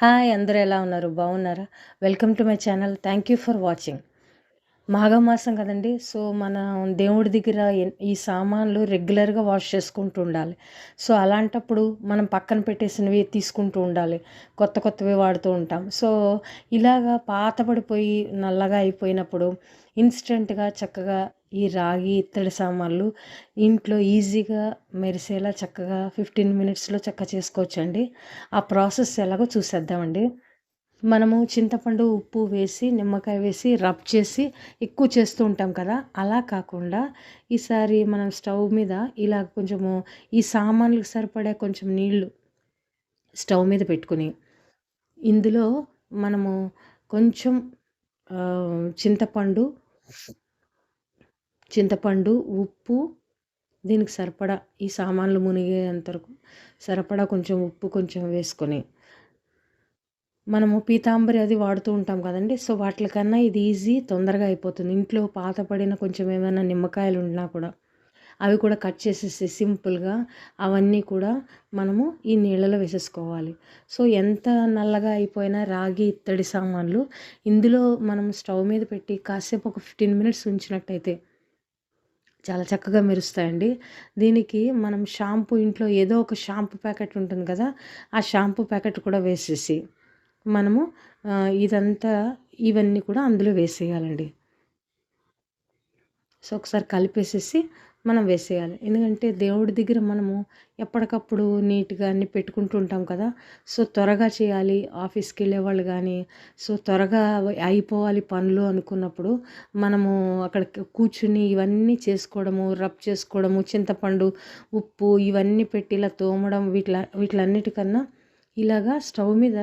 Hi అందరూ ఎలా ఉన్నారు? బాగున్నారా? Welcome to my channel. Thank you for watching. మాఘమాసం కదండి. సో మన దేవుడి దగ్గర ఈ సామాన్లు రెగ్యులర్గా వాష్ చేసుకుంటూ ఉండాలి. సో అలాంటప్పుడు మనం పక్కన పెట్టేసినవి తీసుకుంటూ ఉండాలి. కొత్త కొత్తవి వాడుతూ ఉంటాం. సో ఇలాగా పాతబడిపోయి నల్లగా అయిపోయినప్పుడు ఇన్స్టెంట్గా చక్కగా ఈ రాగి ఇత్తడి సామాన్లు ఇంట్లో ఈజీగా మెరిసేలా చక్కగా ఫిఫ్టీన్ మినిట్స్లో చక్క చేసుకోవచ్చండి. ఆ ప్రాసెస్ ఎలాగో చూసేద్దామండి. మనము చింతపండు ఉప్పు వేసి నిమ్మకాయ వేసి రబ్ చేసి ఎక్కువ చేస్తూ ఉంటాం కదా అలా కాకుండా ఈసారి మనం స్టవ్ మీద ఇలా కొంచెము ఈ సామాన్లకు సరిపడే కొంచెం నీళ్ళు స్టవ్ మీద పెట్టుకుని ఇందులో మనము కొంచెం చింతపండు చింతపండు ఉప్పు. దీనికి సరిపడా ఈ సామాన్లు మునిగేంత వరకు సరిపడా కొంచెం ఉప్పు కొంచెం వేసుకొని మనము పీతాంబరి అది వాడుతూ ఉంటాం కదండి. సో వాటికన్నా ఇది ఈజీ తొందరగా అయిపోతుంది. ఇంట్లో పాతపడిన కొంచెం ఏమైనా నిమ్మకాయలు ఉన్నా కూడా అవి కూడా కట్ చేసేసి సింపుల్గా అవన్నీ కూడా మనము ఈ నీళ్ళలో వేసేసుకోవాలి. సో ఎంత నల్లగా అయిపోయినా రాగి ఇత్తడి సామాన్లు ఇందులో మనం స్టవ్ మీద పెట్టి కాసేపు ఒక ఫిఫ్టీన్ మినిట్స్ ఉంచినట్టయితే చాలా చక్కగా మెరుస్తాయండి. దీనికి మనం షాంపూ ఇంట్లో ఏదో ఒక షాంపూ ప్యాకెట్ ఉంటుంది కదా ఆ షాంపూ ప్యాకెట్ కూడా వేసేసి మనము ఇదంతా ఇవన్నీ కూడా అందులో వేసేయాలండి. సో ఒకసారి కలిపేసేసి మనం వేసేయాలి. ఎందుకంటే దేవుడి దగ్గర మనము ఎప్పటికప్పుడు నీట్గా అన్ని పెట్టుకుంటూ ఉంటాం కదా. సో త్వరగా చేయాలి. ఆఫీస్కి వెళ్ళే వాళ్ళు కానీ సో త్వరగా అయిపోవాలి పనులు అనుకున్నప్పుడు మనము అక్కడ కూర్చుని ఇవన్నీ చేసుకోవడము రబ్ చేసుకోవడము చింతపండు ఉప్పు ఇవన్నీ పెట్టి ఇలా తోమడం వీటిల వీటిలన్నిటికన్నా ఇలాగా స్టవ్ మీద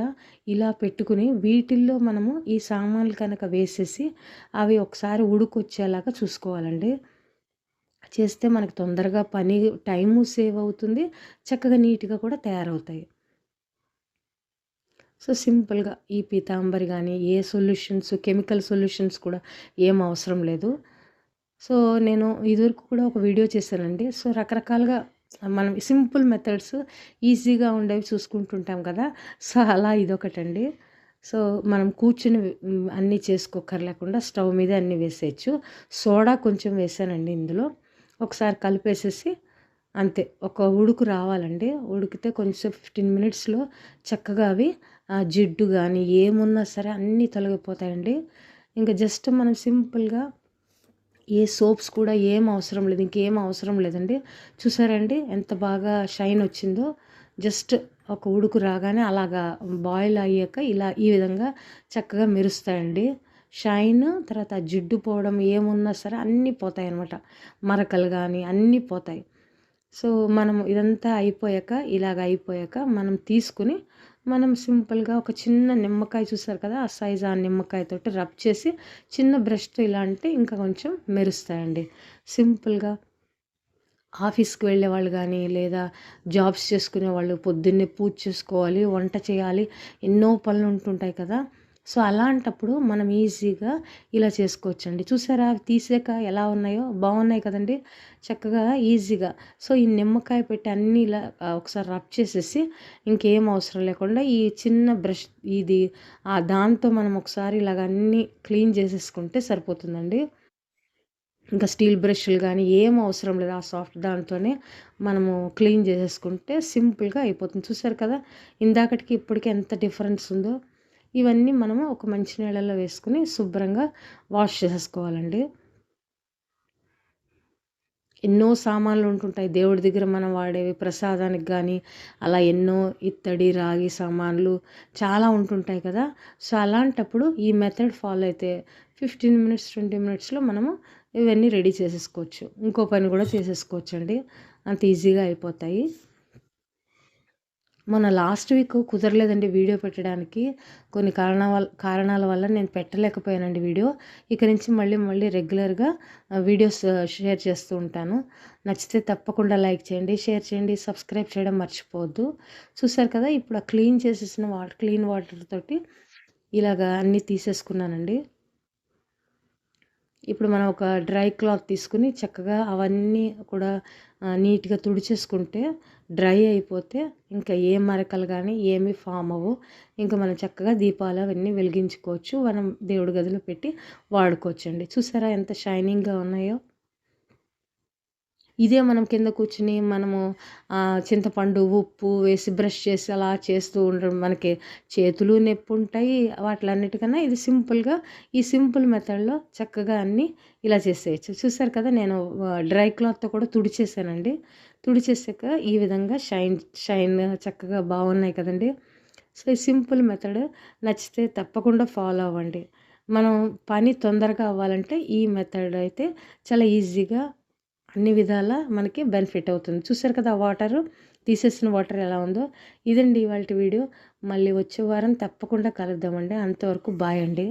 ఇలా పెట్టుకుని వీటిల్లో మనము ఈ సామాన్లు కనుక వేసేసి అవి ఒకసారి ఉడుకొచ్చేలాగా చూసుకోవాలండి. చేస్తే మనకు తొందరగా పని టైము సేవ్ అవుతుంది. చక్కగా నీట్గా కూడా తయారవుతాయి. సో సింపుల్గా ఈ పీతాంబరి కానీ ఏ సొల్యూషన్స్ కెమికల్ సొల్యూషన్స్ కూడా ఏం అవసరం లేదు. సో నేను ఇదివరకు కూడా ఒక వీడియో చేశానండి. సో రకరకాలుగా మనం సింపుల్ మెథడ్స్ ఈజీగా ఉండేవి చూసుకుంటుంటాం కదా! సో అలా ఇదొకటండి. సో మనం కూర్చుని అన్నీ చేసుకోకర్లేకుండా స్టవ్ మీద అన్నీ వేసేయచ్చు. సోడా కొంచెం వేసానండి ఇందులో. ఒకసారి కలిపేసేసి అంతే. ఒక ఉడుకు రావాలండి. ఉడికితే కొంచెం ఫిఫ్టీన్ మినిట్స్లో చక్కగా అవి ఆ జిడ్డు కానీ ఏమున్నా సరే అన్నీ తొలగిపోతాయండి. ఇంకా జస్ట్ మనం సింపుల్గా ఏ సోప్స్ కూడా ఏం అవసరం లేదు ఇంకేం అవసరం లేదండి. చూసారండి ఎంత బాగా షైన్ వచ్చిందో. జస్ట్ ఒక ఉడుకు రాగానే అలాగా బాయిల్ అయ్యాక ఇలా ఈ విధంగా చక్కగా మెరుస్తాయండి. షైన్ తర్వాత జిడ్డు పోవడం ఏమున్నా సరే అన్నీ పోతాయి అన్నమాట. మరకలు కానీ అన్నీ పోతాయి. సో మనం ఇదంతా అయిపోయాక ఇలాగ అయిపోయాక మనం తీసుకుని మనం సింపుల్గా ఒక చిన్న నిమ్మకాయ చూసారు కదా ఆ సైజ్ ఆ నిమ్మకాయతోటి రబ్ చేసి చిన్న బ్రష్తో ఇలా అంటే ఇంకా కొంచెం మెరుస్తాయండి. సింపుల్గా ఆఫీస్కి వెళ్ళే వాళ్ళు కానీ లేదా జాబ్స్ చేసుకునే వాళ్ళు పొద్దున్నే పూజ చేసుకోవాలి వంట చేయాలి ఎన్నో పనులు ఉంటుంటాయి కదా. సో అలాంటప్పుడు మనం ఈజీగా ఇలా చేసుకోవచ్చండి. చూసారా? అవి తీసాక ఎలా ఉన్నాయో? బాగున్నాయి కదండి. చక్కగా ఈజీగా. సో ఈ నిమ్మకాయ పెట్టి అన్నీ ఇలా ఒకసారి రబ్ చేసేసి ఇంకేం అవసరం లేకుండా ఈ చిన్న బ్రష్ ఇది ఆ దాంతో మనం ఒకసారి ఇలాగ అన్నీ క్లీన్ చేసేసుకుంటే సరిపోతుందండి. ఇంకా స్టీల్ బ్రష్లు కానీ ఏం అవసరం లేదు. ఆ సాఫ్ట్ దాంతోనే మనము క్లీన్ చేసేసుకుంటే సింపుల్గా అయిపోతుంది. చూసారు కదా? ఇందాకటికి ఇప్పటికి ఎంత డిఫరెన్స్ ఉందో. ఇవన్నీ మనము ఒక మంచి నీళ్ళలో వేసుకుని శుభ్రంగా వాష్ చేసేసుకోవాలండి. ఎన్నో సామాన్లు ఉంటుంటాయి. దేవుడి దగ్గర మనం వాడేవి ప్రసాదానికి కానీ అలా ఎన్నో ఇత్తడి రాగి సామాన్లు చాలా ఉంటుంటాయి కదా. సో అలాంటప్పుడు ఈ మెథడ్ ఫాలో అయితే ఫిఫ్టీన్ మినిట్స్ ట్వంటీ మినిట్స్లో మనము ఇవన్నీ రెడీ చేసేసుకోవచ్చు. ఇంకో పని కూడా చేసేసుకోవచ్చు అండి అంత ఈజీగా అయిపోతాయి. మొన్న లాస్ట్ వీక్ కుదరలేదండి వీడియో పెట్టడానికి. కొన్ని కారణాల వల్ల కారణాల వల్ల నేను పెట్టలేకపోయానండి వీడియో. ఇక నుంచి మళ్ళీ మళ్ళీ రెగ్యులర్గా వీడియోస్ షేర్ చేస్తూ ఉంటాను. నచ్చితే తప్పకుండా లైక్ చేయండి షేర్ చేయండి సబ్స్క్రైబ్ చేయడం మర్చిపోవద్దు. చూసారు కదా ఇప్పుడు ఆ క్లీన్ చేసేసిన వాటర్ క్లీన్ వాటర్ తోటి ఇలాగా అన్నీ తీసేసుకున్నానండి. ఇప్పుడు మనం ఒక డ్రై క్లాత్ తీసుకుని చక్కగా అవన్నీ కూడా నీట్గా తుడిచేసుకుంటే డ్రై అయిపోతే ఇంకా ఏ మరకలు కానీ ఏమీ ఫామ్ అవ్వు. ఇంకా మనం చక్కగా దీపాలు అవన్నీ వెలిగించుకోవచ్చు. మనం దేవుడి గదిలో పెట్టి వాడుకోవచ్చండి. చూసారా ఎంత షైనింగ్గా ఉన్నాయో? ఇదే మనం కింద కూర్చుని మనము చింతపండు ఉప్పు వేసి బ్రష్ చేసి అలా చేస్తూ ఉండడం మనకి చేతులు నొప్పి ఉంటాయి. వాటిలన్నిటికన్నా ఇది సింపుల్గా ఈ సింపుల్ మెథడ్లో చక్కగా అన్నీ ఇలా చేసేయచ్చు. చూసారు కదా నేను డ్రై క్లాత్తో కూడా తుడిచేసానండి. తుడిచేసాక ఈ విధంగా షైన్ షైన్ చక్కగా బాగున్నాయి కదండి. సో ఈ సింపుల్ మెథడ్ నచ్చితే తప్పకుండా ఫాలో అవ్వండి. మనం పని తొందరగా అవ్వాలంటే ఈ మెథడ్ అయితే చాలా ఈజీగా అన్ని విధాల మనకి బెనిఫిట్ అవుతుంది. చూసారు కదా వాటరు? తీసేసిన వాటర్ ఎలా ఉందో? ఇదండి ఇవాళ వీడియో. మళ్ళీ వచ్చే వారం తప్పకుండా కలుద్దామండి. అంతవరకు బాయ్ అండి.